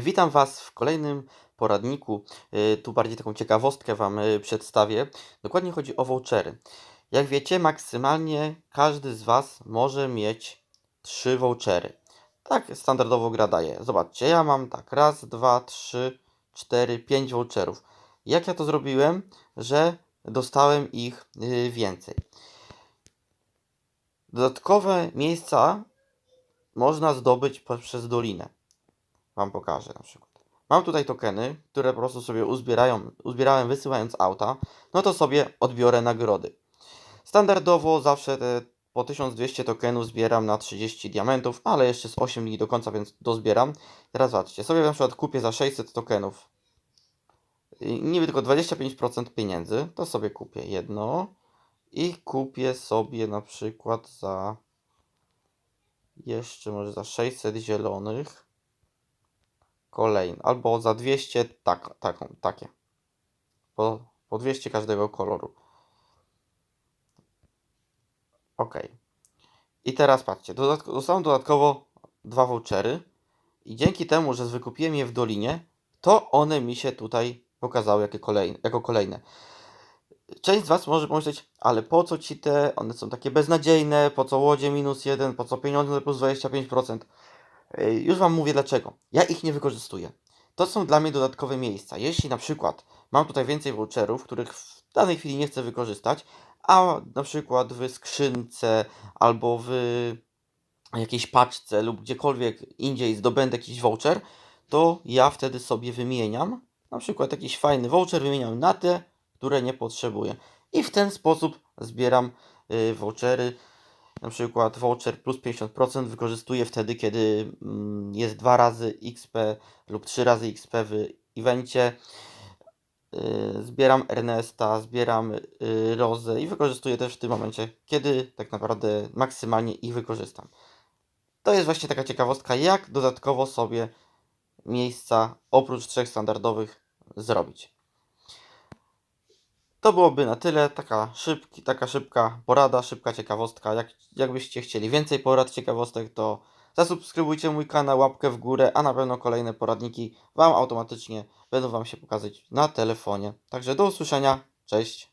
Witam Was w kolejnym poradniku. Y, Tu bardziej taką ciekawostkę Wam y, przedstawię. Dokładnie chodzi o vouchery. Jak wiecie, maksymalnie każdy z Was może mieć trzy vouchery. Tak standardowo gra daje. Zobaczcie, ja mam tak raz, dwa, trzy, cztery, pięć voucherów. Jak ja to zrobiłem, że dostałem ich y, więcej? Dodatkowe miejsca można zdobyć poprzez dolinę. Wam pokażę na przykład. Mam tutaj tokeny, które po prostu sobie uzbierają, uzbierałem wysyłając auta. No to sobie odbiorę nagrody. Standardowo zawsze te po 1200 tokenów zbieram na 30 diamentów, ale jeszcze z 8 dni do końca, więc dozbieram. Teraz zobaczcie, sobie na przykład kupię za 600 tokenów. Niby tylko 25% pieniędzy, to sobie kupię jedno i kupię sobie na przykład za jeszcze może za 600 zielonych kolejny, albo za 200 tak, takie. Po, po 200 każdego koloru. Ok. I teraz patrzcie, dodatko, dodatkowo dwa vouchery i dzięki temu, że wykupiłem je w Dolinie, to one mi się tutaj pokazały jako kolejne. Jako kolejne. Część z Was może pomyśleć, ale po co ci te, one są takie beznadziejne, po co łodzie minus 1, po co pieniądze plus 25%. Yy, Już Wam mówię dlaczego. Ja ich nie wykorzystuję. To są dla mnie dodatkowe miejsca. Jeśli na przykład mam tutaj więcej voucherów, których w danej chwili nie chcę wykorzystać, a na przykład w skrzynce albo w jakiejś paczce lub gdziekolwiek indziej zdobędę jakiś voucher, to ja wtedy sobie wymieniam. Na przykład jakiś fajny voucher wymieniam na te, które nie potrzebuję. I w ten sposób zbieram y, vouchery. Na przykład voucher plus 50% wykorzystuję wtedy, kiedy mm, jest dwa razy XP lub trzy razy XP w evencie. Y, Zbieram Ernesta, zbieram y, Rozę i wykorzystuję też w tym momencie, kiedy tak naprawdę maksymalnie ich wykorzystam. To jest właśnie taka ciekawostka, jak dodatkowo sobie miejsca oprócz trzech standardowych zrobić. To byłoby na tyle. Taka, szybki, taka szybka porada, szybka ciekawostka. Jak, jakbyście chcieli więcej porad, ciekawostek, to zasubskrybujcie mój kanał, łapkę w górę, a na pewno kolejne poradniki Wam automatycznie będą Wam się pokazać na telefonie. Także do usłyszenia. Cześć.